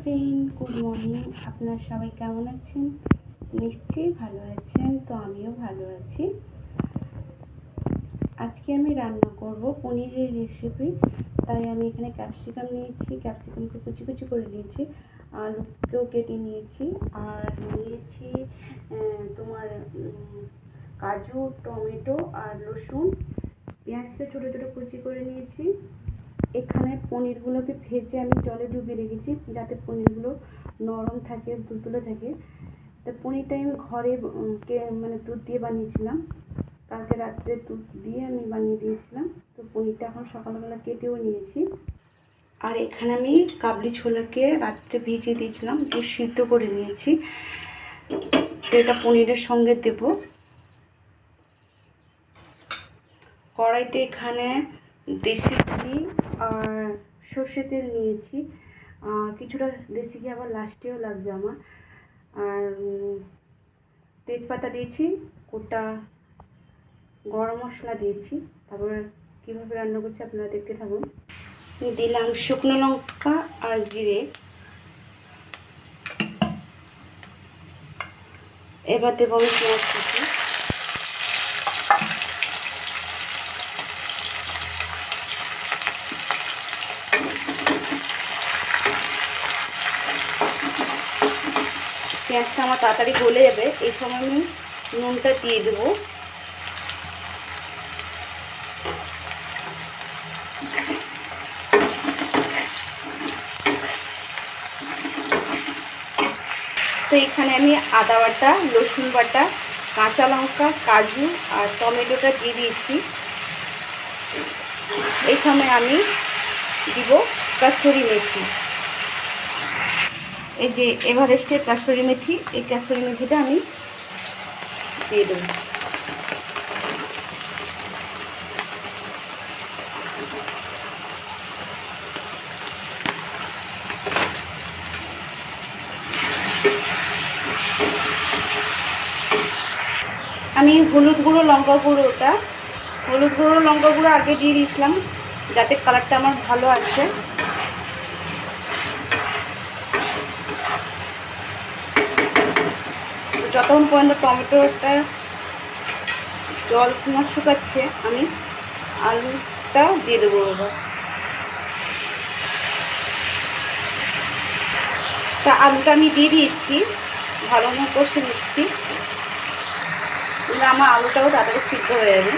Friend good morning আপনারা সবাই কেমন আছেন? নিশ্চয়ই ভালো আছেন, তো আমিও ভালো আছি। আজকে আমি রান্না করব পনিরের রেসিপি তাই আমি এখানে ক্যাপসিকাম নিয়েছি ক্যাপসিকামকে কুচি কুচি করে নিয়েছি, আলুকেও কেটে নিয়েছি, আর নিয়েছি তোমার কাজু, টমেটো আর রসুন। পেঁয়াজকে ছোটো ছোটো কুচি করে নিয়েছি। পনিরগুলোকে ভেজে আমি জলে ডুবিয়ে রেখেছি যাতে পনিরগুলো নরম থাকে তুলতুলে থাকে। তা পনিরটা আমি ঘরে কে মানে দুধ দিয়ে বানিয়েছিলাম। কালকে রাত্রে দুধ দিয়ে আমি বানিয়ে দিয়েছিলাম। তো পনিরটা এখন সকালবেলা কেটেও নিয়েছি। আর এখানে আমি কাবলি ছোলাকে রাত্রে ভিজিয়ে দিয়েছিলাম, দিয়ে সিদ্ধ করে নিয়েছি। এটা পনিরের সঙ্গে দেব। কড়াইতে এখানে দেশি ঘি আর সর্ষে তেল নিয়েছি। কিছুটা দেশি ঘি, আবার লাস্টেও লাগবে আমার। আর তেজপাতা দিয়েছি, গোটা গরম মশলা দিয়েছি। তারপর কীভাবে রান্না করছি আপনারা দেখতে থাকুন। দিলাম শুকনো লঙ্কা আর জিরে। এবার দেবো আমি পেঁয়াজ কুচি পেঁয়াজটা আমার তাড়াতাড়ি গলে যাবে, এই সময় আমি নুনটা দিয়ে দেবো। তো এখানে আমি আদা বাটা, রসুন বাটা, কাঁচা লঙ্কা, কাজু আর টমেটোটা দিয়ে দিয়েছি। এই সময় আমি দিব কাসুরি মেথি। এই যে এভারেস্টের কাসুরি মেথি, এই কাসুরি মেথিটা আমি দিয়ে দেবো। আমি হলুদ গুঁড়ো লঙ্কা গুঁড়োটা, হলুদ গুঁড়ো লঙ্কা গুঁড়ো আগে দিয়ে দিয়েছিলাম, যাতে কালারটা আমার ভালো আসে। যতক্ষণ পর্যন্ত টমেটোটা জল না শুকাচ্ছে, আমি আলুটা দিয়ে দেবো এবার। তা আলুটা আমি দিয়ে দিয়েছি, ভালো মতো কষে নিচ্ছি। আমার আলুটাও তাড়াতাড়ি সিদ্ধ হয়ে যাবে।